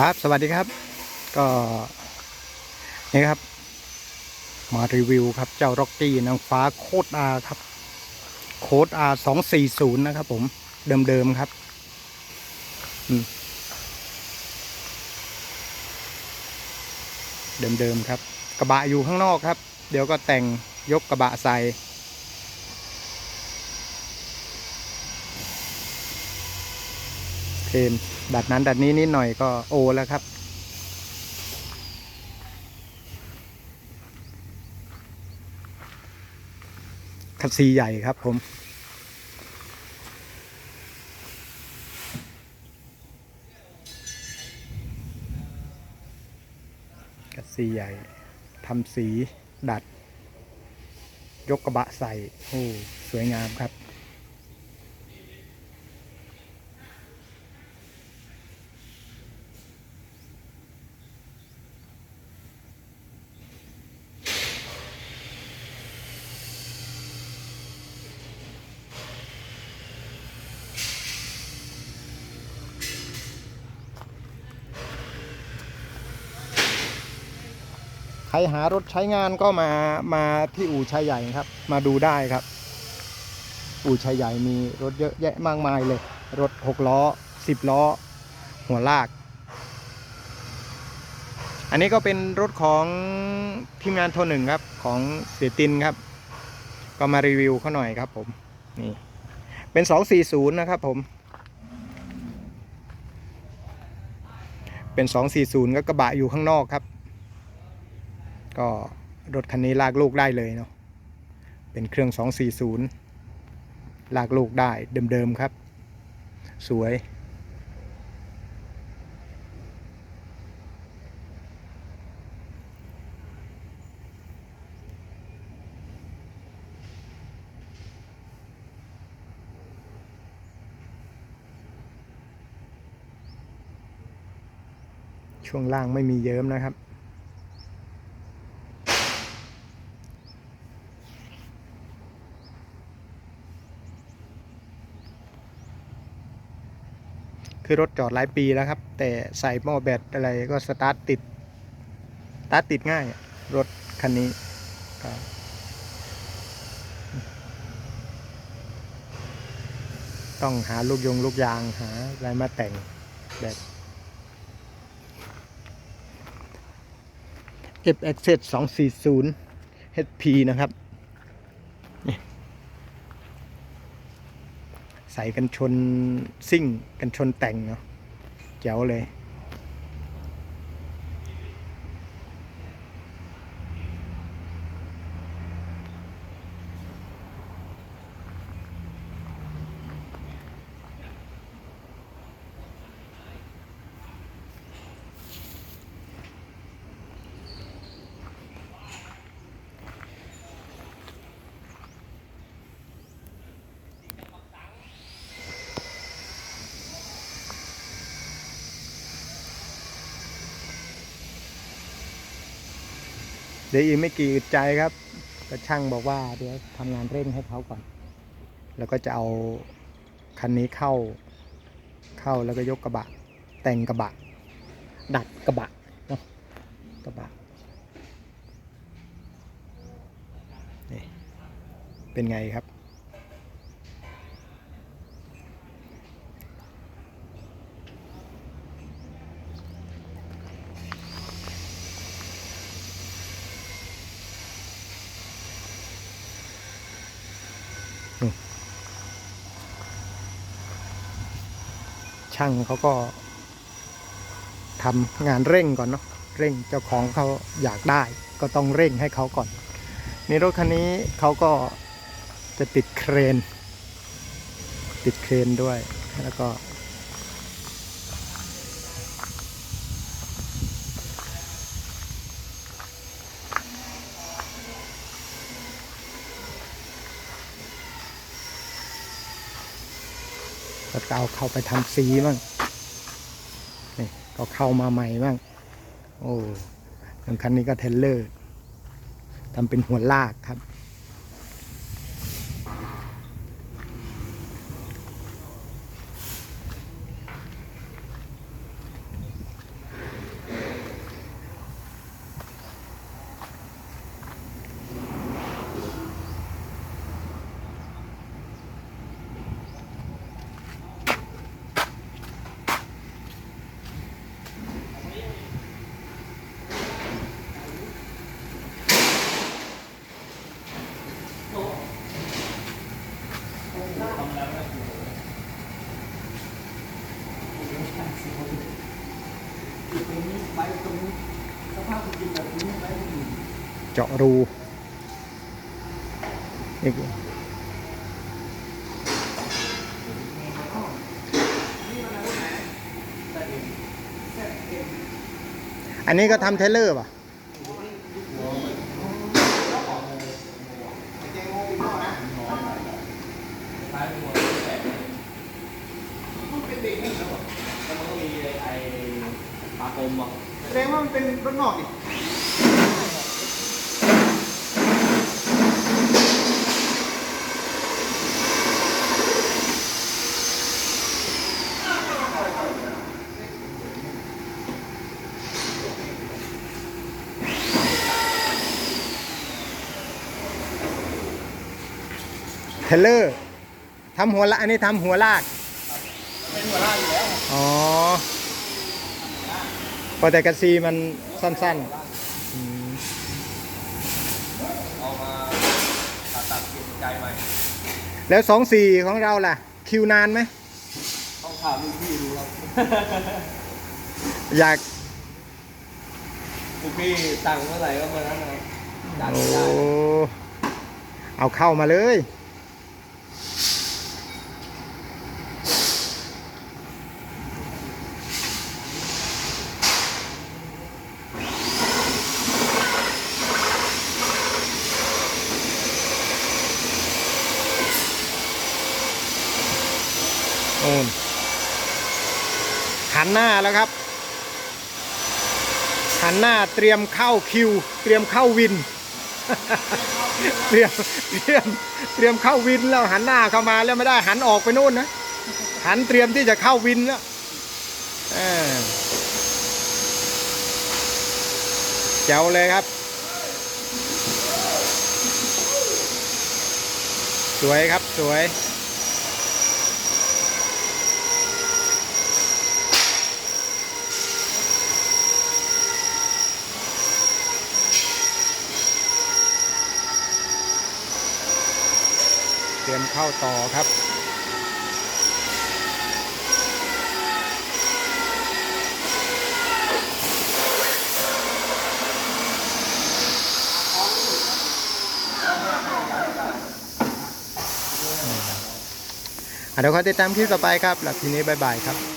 ครับ สวัสดีครับ ก็นี่ครับ มารีวิวครับ เจ้าร็อกกี้นางฟ้าโคดอาครับ โคดอาสองสี่ศูนย์นะครับผม เดิมๆครับอืมเดิมๆครับ กระบะอยู่ข้างนอกครับ เดี๋ยวก็แต่งยกกระบะใส่เทน ดัดนั้นดัดนี้นิดหน่อยก็โอแล้วครับ คัสซีใหญ่ครับผมคัสซีใหญ่ทำสีดัด ยกกระบะใส่ โอ้ สวยงามครับ ครหารถใช้งานก็มามาที่อู่ชัยใหญ่ครับ มาดูได้ครับ อู่ชัยใหญ่มีรถเยอะแยะมากมายเลย รถหกล้อสิบล้อ หัวลาก อันนี้ก็เป็นรถของทีมงานโทรหนึ่งครับของเสียตินครับ ก็มารีวิวเขาหน่อยครับผม นี่ เป็น 240 นะครับผม เป็น 240 ก็กระบะอยู่ข้างนอกครับ ก็รถคันนี้ลากลูกได้เลยเนาะเป็นเครื่อง 240 ลากลูกได้เดิมๆครับ สวย ช่วงล่างไม่มีเยิ้มนะครับ คือรถจอดหลายปีแล้วครับ แต่ใส่หม้อแบตอะไรก็สตาร์ทติดสตาร์ทติดง่าย รถคันนี้ก็ต้องหาลูกยงลูกยางหาอะไรมาแต่งแบบ F Access 240 HP นะครับ ใส่กันชนซิ่งกันชนแต่งเนาะแจ๋วเลย ดี๋ยวอีกไม่กี่อึดใจครับ ก็ช่างบอกว่าเดี๋ยวทำงานเร่งให้เขาก่อน แล้วก็จะเอาคันนี้เข้า เข้าแล้วก็ยกกระบะ แต่งกระบะ ดัดกระบะเนาะกระบะนี่เป็นไงครับ ช่างเขาก็ทำงานเร่งก่อนเนาะเร่งเจ้าของเขาอยากได้ ก็ต้องเร่งให้เขาก่อนนี่รถคันนี้เขาก็จะติดเครน ติดเครนด้วยแล้วก็ ก็เอาเข้าไปทำสีบ้างนี่ก็เข้ามาใหม่บ้างโอ้คันนี้ก็เทเลอร์ทำเป็นหัวลากครับ เจาะรูอีกอันนี้ก็ทำเทเลอร์ป่ะ มอะแสดงว่ามันเป็นรถนอกดิเทเลอร์ทำหัวละอันนี้ทำหัวลากเป็นหัวล่างอยู่แล้วอ๋อ พอแต่กระซีมันสั้นๆอืมเอามาตัดตัดเปลี่ยนใจใหม่แล้วสองสี่ของเราล่ะ คิวนานไหม ต้องถามลูกพี่ดูครับ อยาก ลูกพี่สั่งเมื่อไหร่ก็เมื่อนั้นนะครับจัดโอ้ ได้ เอาเข้ามาเลย โอนหันหน้าแล้วครับ หันหน้าเตรียมเข้าคิว เตรียมเข้าวิน เตรียมเตรียมเตรียมเข้าวินแล้วหันหน้าเข้ามาแล้วไม่ได้หันออกไปนู่นนะหันเตรียมที่จะเข้าวินแล้วเจ๋วเลยครับ สวยครับสวย เตรียมเข้าต่อครับเดี๋ยวคอติดตามคลิปต่อไปครับหลับทีนี้บายบายครับ